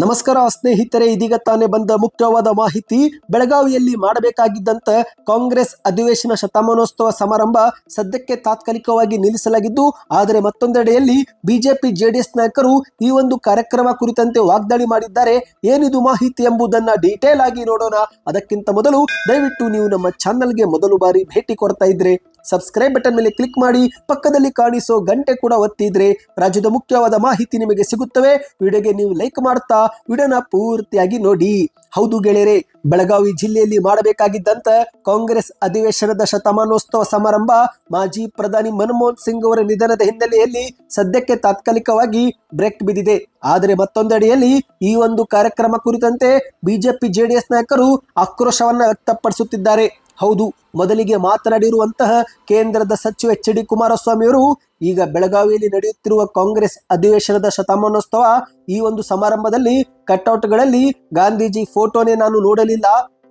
ನಮಸ್ಕಾರ ಸ್ನೇಹಿತರೆ, ಇದೀಗ ತಾನೇ ಬಂದ ಮುಖ್ಯವಾದ ಮಾಹಿತಿ. ಬೆಳಗಾವಿಯಲ್ಲಿ ಮಾಡಬೇಕಾಗಿದ್ದಂತ ಕಾಂಗ್ರೆಸ್ ಅಧಿವೇಶನ ಶತಮಾನೋತ್ಸವ ಸಮಾರಂಭ ಸದ್ಯಕ್ಕೆ ತಾತ್ಕಾಲಿಕವಾಗಿ ನಿಲ್ಲಿಸಲಾಗಿದ್ದು, ಆದರೆ ಮತ್ತೊಂದೆಡೆಯಲ್ಲಿ ಬಿಜೆಪಿ, ಜೆಡಿಎಸ್ ನಾಯಕರು ಈ ಒಂದು ಕಾರ್ಯಕ್ರಮ ಕುರಿತಂತೆ ವಾಗ್ದಾಳಿ ಮಾಡಿದ್ದಾರೆ. ಏನಿದು ಮಾಹಿತಿ ಎಂಬುದನ್ನ ಡೀಟೇಲ್ ಆಗಿ ನೋಡೋಣ. ಅದಕ್ಕಿಂತ ಮೊದಲು ದಯವಿಟ್ಟು ನೀವು ನಮ್ಮ ಚಾನಲ್ಗೆ ಮೊದಲು ಬಾರಿ ಭೇಟಿ ಕೊಡ್ತಾ ಇದ್ರೆ ಸಬ್ಸ್ಕ್ರೈಬ್ ಬಟನ್ ಮೇಲೆ ಕ್ಲಿಕ್ ಮಾಡಿ, ಪಕ್ಕದಲ್ಲಿ ಕಾಣಿಸೋ ಗಂಟೆ ಕೂಡ ಒತ್ತಿದ್ರೆ ರಾಜ್ಯದ ಮುಖ್ಯವಾದ ಮಾಹಿತಿ ನಿಮಗೆ ಸಿಗುತ್ತವೆ. ವಿಡಿಯೋಗೆ ನೀವು ಲೈಕ್ ಮಾಡ್ತಾ, ವಿಡಿಯೋನ ಪೂರ್ತಿಯಾಗಿ ನೋಡಿ. ಹೌದು ಗೆಳೆಯರೆ, ಬೆಳಗಾವಿ ಜಿಲ್ಲೆಯಲ್ಲಿ ಮಾಡಬೇಕಾಗಿದ್ದಂತ ಕಾಂಗ್ರೆಸ್ ಅಧಿವೇಶನದ ಶತಮಾನೋತ್ಸವ ಸಮಾರಂಭ ಮಾಜಿ ಪ್ರಧಾನಿ ಮನಮೋಹನ್ ಸಿಂಗ್ ಅವರ ನಿಧನದ ಹಿನ್ನೆಲೆಯಲ್ಲಿ ಸದ್ಯಕ್ಕೆ ತಾತ್ಕಾಲಿಕವಾಗಿ ಬ್ರೇಕ್ ಬಿದ್ದಿದೆ. ಆದರೆ ಮತ್ತೊಂದೆಡೆಯಲ್ಲಿ ಈ ಒಂದು ಕಾರ್ಯಕ್ರಮ ಕುರಿತಂತೆ ಬಿಜೆಪಿ, ಜೆಡಿಎಸ್ ನಾಯಕರು ಆಕ್ರೋಶವನ್ನ ವ್ಯಕ್ತಪಡಿಸುತ್ತಿದ್ದಾರೆ. ಹೌದು, ಮೊದಲಿಗೆ ಮಾತನಾಡಿರುವಂತಹ ಕೇಂದ್ರದ ಸಚಿವ ಎಚ್ ಡಿ ಕುಮಾರಸ್ವಾಮಿ ಅವರು ಈಗ ಬೆಳಗಾವಿಯಲ್ಲಿ ನಡೆಯುತ್ತಿರುವ ಕಾಂಗ್ರೆಸ್ ಅಧಿವೇಶನದ ಶತಮಾನೋತ್ಸವ ಈ ಒಂದು ಸಮಾರಂಭದಲ್ಲಿ ಕಟ್ಔಟ್ಗಳಲ್ಲಿ ಗಾಂಧೀಜಿ ಫೋಟೋನೇ ನಾನು ನೋಡಲಿಲ್ಲ.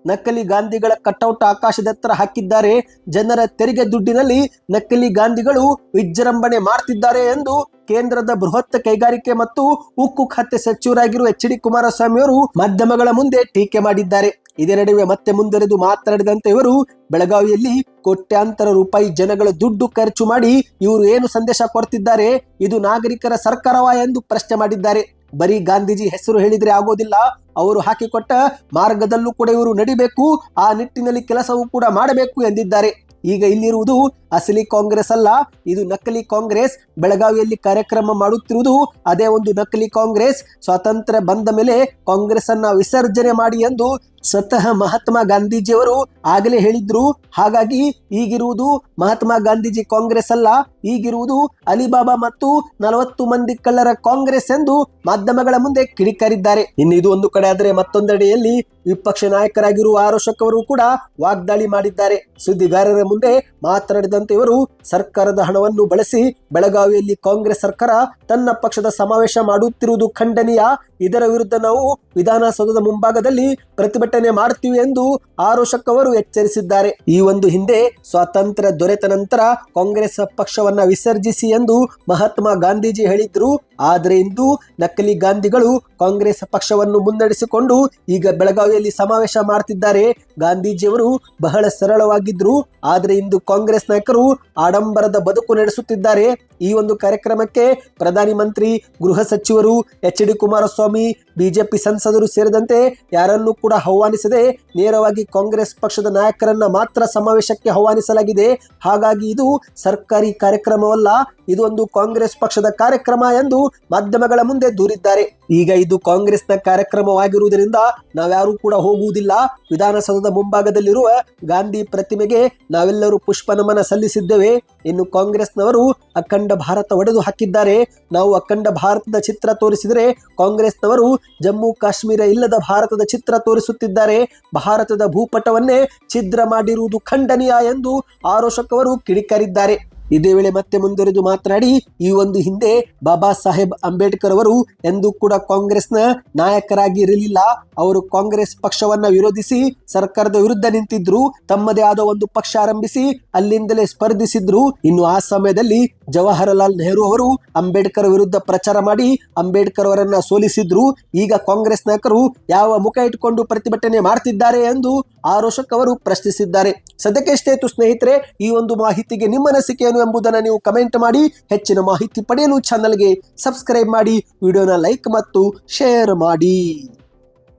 ನಕಲಿ ಗಾಂಧಿಗಳ ಕಟ್ಔಟ್ ಆಕಾಶದತ್ತರ ಹಾಕಿದ್ದಾರೆ. ಜನರ ತೆರಿಗೆ ದುಡ್ಡಿನಲ್ಲಿ ನಕಲಿ ಗಾಂಧಿಗಳು ವಿಜೃಂಭಣೆ ಮಾಡ್ತಿದ್ದಾರೆ ಎಂದು ಕೇಂದ್ರದ ಬೃಹತ್ ಕೈಗಾರಿಕೆ ಮತ್ತು ಉಕ್ಕು ಖಾತೆ ಸಚಿವರಾಗಿರುವ ಎಚ್ ಡಿ ಕುಮಾರಸ್ವಾಮಿ ಅವರು ಮಾಧ್ಯಮಗಳ ಮುಂದೆ ಟೀಕೆ ಮಾಡಿದ್ದಾರೆ. ಇದೇ ನಡುವೆ ಮತ್ತೆ ಮುಂದುವರೆದು ಮಾತನಾಡಿದಂತೆ ಇವರು ಬೆಳಗಾವಿಯಲ್ಲಿ ಕೋಟ್ಯಾಂತರ ರೂಪಾಯಿ ಜನಗಳ ದುಡ್ಡು ಖರ್ಚು ಮಾಡಿ ಇವರು ಏನು ಸಂದೇಶ ಕೊಡ್ತಿದ್ದಾರೆ? ಇದು ನಾಗರಿಕರ ಸರ್ಕಾರವ ಎಂದು ಪ್ರಶ್ನೆ ಮಾಡಿದ್ದಾರೆ. ಬರೀ ಗಾಂಧೀಜಿ ಹೆಸರು ಹೇಳಿದ್ರೆ ಆಗೋದಿಲ್ಲ. ಅವರು ಹಾಕಿಕೊಟ್ಟ ಮಾರ್ಗದಲ್ಲೂ ಕೂಡ ಇವರು ನಡಿಬೇಕು. ಆ ನಿಟ್ಟಿನಲ್ಲಿ ಕೆಲಸವೂ ಕೂಡ ಮಾಡಬೇಕು ಎಂದಿದ್ದಾರೆ. ಈಗ ಇಲ್ಲಿರುವುದು ಅಸಲಿ ಕಾಂಗ್ರೆಸ್ ಅಲ್ಲ, ಇದು ನಕಲಿ ಕಾಂಗ್ರೆಸ್. ಬೆಳಗಾವಿಯಲ್ಲಿ ಕಾರ್ಯಕ್ರಮ ಮಾಡುತ್ತಿರುವುದು ಅದೇ ಒಂದು ನಕಲಿ ಕಾಂಗ್ರೆಸ್. ಸ್ವಾತಂತ್ರ್ಯ ಬಂದ ಮೇಲೆ ಕಾಂಗ್ರೆಸ್ ಅನ್ನ ವಿಸರ್ಜನೆ ಮಾಡಿ ಎಂದು ಸ್ವತಃ ಮಹಾತ್ಮ ಗಾಂಧೀಜಿಯವರು ಆಗಲೇ ಹೇಳಿದ್ರು. ಹಾಗಾಗಿ ಈಗಿರುವುದು ಮಹಾತ್ಮ ಗಾಂಧೀಜಿ ಕಾಂಗ್ರೆಸ್ ಅಲ್ಲ, ಈಗಿರುವುದು ಅಲಿಬಾಬಾ ಮತ್ತು ನಲವತ್ತು ಮಂದಿ ಕಳ್ಳರ ಕಾಂಗ್ರೆಸ್ ಎಂದು ಮಾಧ್ಯಮಗಳ ಮುಂದೆ ಕಿಡಿಕಾರಿದ್ದಾರೆ. ಇನ್ನು ಇದು ಒಂದು ಕಡೆ ಆದರೆ ಮತ್ತೊಂದೆಡೆಯಲ್ಲಿ ವಿಪಕ್ಷ ನಾಯಕರಾಗಿರುವ ಆರೋಶಕ್ ಅವರು ಕೂಡ ವಾಗ್ದಾಳಿ ಮಾಡಿದ್ದಾರೆ. ಸುದ್ದಿಗಾರರ ಮುಂದೆ ಮಾತನಾಡಿದಂತೆ ಇವರು ಸರ್ಕಾರದ ಹಣವನ್ನು ಬಳಸಿ ಬೆಳಗಾವಿಯಲ್ಲಿ ಕಾಂಗ್ರೆಸ್ ಸರ್ಕಾರ ತನ್ನ ಪಕ್ಷದ ಸಮಾವೇಶ ಮಾಡುತ್ತಿರುವುದು ಖಂಡನೀಯ. ಇದರ ವಿರುದ್ಧ ನಾವು ವಿಧಾನಸೌಧದ ಮುಂಭಾಗದಲ್ಲಿ ಪ್ರತಿಭಟನೆ ಮಾಡ್ತೀವಿ ಎಂದು ಆರೋಶಕ್ ಅವರು ಎಚ್ಚರಿಸಿದ್ದಾರೆ. ಈ ಒಂದು ಹಿಂದೆ ಸ್ವಾತಂತ್ರ್ಯ ದೊರೆತ ನಂತರ ಕಾಂಗ್ರೆಸ್ ಪಕ್ಷವನ್ನ ವಿಸರ್ಜಿಸಿ ಎಂದು ಮಹಾತ್ಮ ಗಾಂಧೀಜಿ ಹೇಳಿದ್ರು. ಆದರೆ ಇಂದು ನಕಲಿ ಗಾಂಧಿಗಳು ಕಾಂಗ್ರೆಸ್ ಪಕ್ಷವನ್ನು ಮುನ್ನಡೆಸಿಕೊಂಡು ಈಗ ಬೆಳಗಾವಿಯಲ್ಲಿ ಸಮಾವೇಶ ಮಾಡ್ತಿದ್ದಾರೆ. ಗಾಂಧೀಜಿಯವರು ಬಹಳ ಸರಳವಾಗಿದ್ರು. ಆದರೆ ಇಂದು ಕಾಂಗ್ರೆಸ್ ನಾಯಕರು ಆಡಂಬರದ ಬದುಕು ನಡೆಸುತ್ತಿದ್ದಾರೆ. ಈ ಒಂದು ಕಾರ್ಯಕ್ರಮಕ್ಕೆ ಪ್ರಧಾನಿ ಮಂತ್ರಿ, ಗೃಹ ಸಚಿವರು, ಎಚ್ ಡಿ ಕುಮಾರಸ್ವಾಮಿ, ಬಿಜೆಪಿ ಸಂಸದರು ಸೇರಿದಂತೆ ಯಾರನ್ನೂ ಕೂಡ ಆಹ್ವಾನಿಸದೆ ನೇರವಾಗಿ ಕಾಂಗ್ರೆಸ್ ಪಕ್ಷದ ನಾಯಕರನ್ನ ಮಾತ್ರ ಸಮಾವೇಶಕ್ಕೆ ಆಹ್ವಾನಿಸಲಾಗಿದೆ. ಹಾಗಾಗಿ ಇದು ಸರ್ಕಾರಿ ಕಾರ್ಯಕ್ರಮವಲ್ಲ, ಇದು ಒಂದು ಕಾಂಗ್ರೆಸ್ ಪಕ್ಷದ ಕಾರ್ಯಕ್ರಮ ಎಂದು ಮಾಧ್ಯಮಗಳ ಮುಂದೆ ದೂರಿದ್ದಾರೆ. ಈಗ ಇದು ಕಾಂಗ್ರೆಸ್ನ ಕಾರ್ಯಕ್ರಮವಾಗಿರುವುದರಿಂದ ನಾವ್ಯಾರೂ ಕೂಡ ಹೋಗುವುದಿಲ್ಲ. ವಿಧಾನಸೌಧದ ಮುಂಭಾಗದಲ್ಲಿರುವ ಗಾಂಧಿ ಪ್ರತಿಮೆಗೆ ನಾವೆಲ್ಲರೂ ಪುಷ್ಪ ನಮನ ಸಲ್ಲಿಸಿದ್ದೇವೆ. ಇನ್ನು ಕಾಂಗ್ರೆಸ್ನವರು ಅಖಂಡ ಭಾರತ ಒಡೆದು ಹಾಕಿದ್ದಾರೆ. ನಾವು ಅಖಂಡ ಭಾರತದ ಚಿತ್ರ ತೋರಿಸಿದರೆ ಕಾಂಗ್ರೆಸ್ನವರು ಜಮ್ಮು ಕಾಶ್ಮೀರ ಇಲ್ಲದ ಭಾರತದ ಚಿತ್ರ ತೋರಿಸುತ್ತಿದ್ದಾರೆ. ಭಾರತದ ಭೂಪಟವನ್ನೇ ಛಿದ್ರ ಮಾಡಿರುವುದು ಖಂಡನೀಯ ಎಂದು ಆರೋಶಕ್ ಅವರು ಕಿಡಿಕಾರಿದ್ದಾರೆ. ಇದೇ ವೇಳೆ ಮತ್ತೆ ಮುಂದುವರೆದು ಮಾತನಾಡಿ, ಈ ಒಂದು ಹಿಂದೆ ಬಾಬಾ ಸಾಹೇಬ್ ಅಂಬೇಡ್ಕರ್ ಅವರು ಎಂದೂ ಕೂಡ ಕಾಂಗ್ರೆಸ್ನ ನಾಯಕರಾಗಿ ಇರಲಿಲ್ಲ ಅವರು ಕಾಂಗ್ರೆಸ್ ಪಕ್ಷವನ್ನ ವಿರೋಧಿಸಿ, ಸರ್ಕಾರದ ವಿರುದ್ಧ ನಿಂತಿದ್ರು, ತಮ್ಮದೇ ಆದ ಒಂದು ಪಕ್ಷ ಆರಂಭಿಸಿ, ಅಲ್ಲಿಂದಲೇ ಸ್ಪರ್ಧಿಸಿದ್ರು. ಇನ್ನು ಆ ಸಮಯದಲ್ಲಿ ಜವಾಹರಲಾಲ್ ನೆಹರು ಅವರು ಅಂಬೇಡ್ಕರ್ ವಿರುದ್ಧ ಪ್ರಚಾರ ಮಾಡಿ, ಅಂಬೇಡ್ಕರ್ ಅವರನ್ನ ಸೋಲಿಸಿದ್ರು. ಈಗ ಕಾಂಗ್ರೆಸ್ ನಾಯಕರು ಯಾವ ಮುಖ ಇಟ್ಕೊಂಡು ಪ್ರತಿಭಟನೆ ಮಾಡ್ತಿದ್ದಾರೆ ಎಂದು ಆರೋಶಕ್ ಅವರು ಪ್ರಶ್ನಿಸಿದ್ದಾರೆ. ಸದ್ಯಕ್ಕೆ ಸ್ನೇಹಿತರೆ, ಈ ಒಂದು ಮಾಹಿತಿಗೆ ನಿಮ್ಮ ಅನಿಸಿಕೆ ಏನು ಎಂಬುದನ್ನು ನೀವು ಕಮೆಂಟ್ ಮಾಡಿ, ಹೆಚ್ಚಿನ ಮಾಹಿತಿ ಪಡೆಯಲು ಚಾನಲ್ಗೆ ಸಬ್ಸ್ಕ್ರೈಬ್ ಮಾಡಿ ವಿಡಿಯೋನ ಲೈಕ್ ಮತ್ತು ಶೇರ್ ಮಾಡಿ.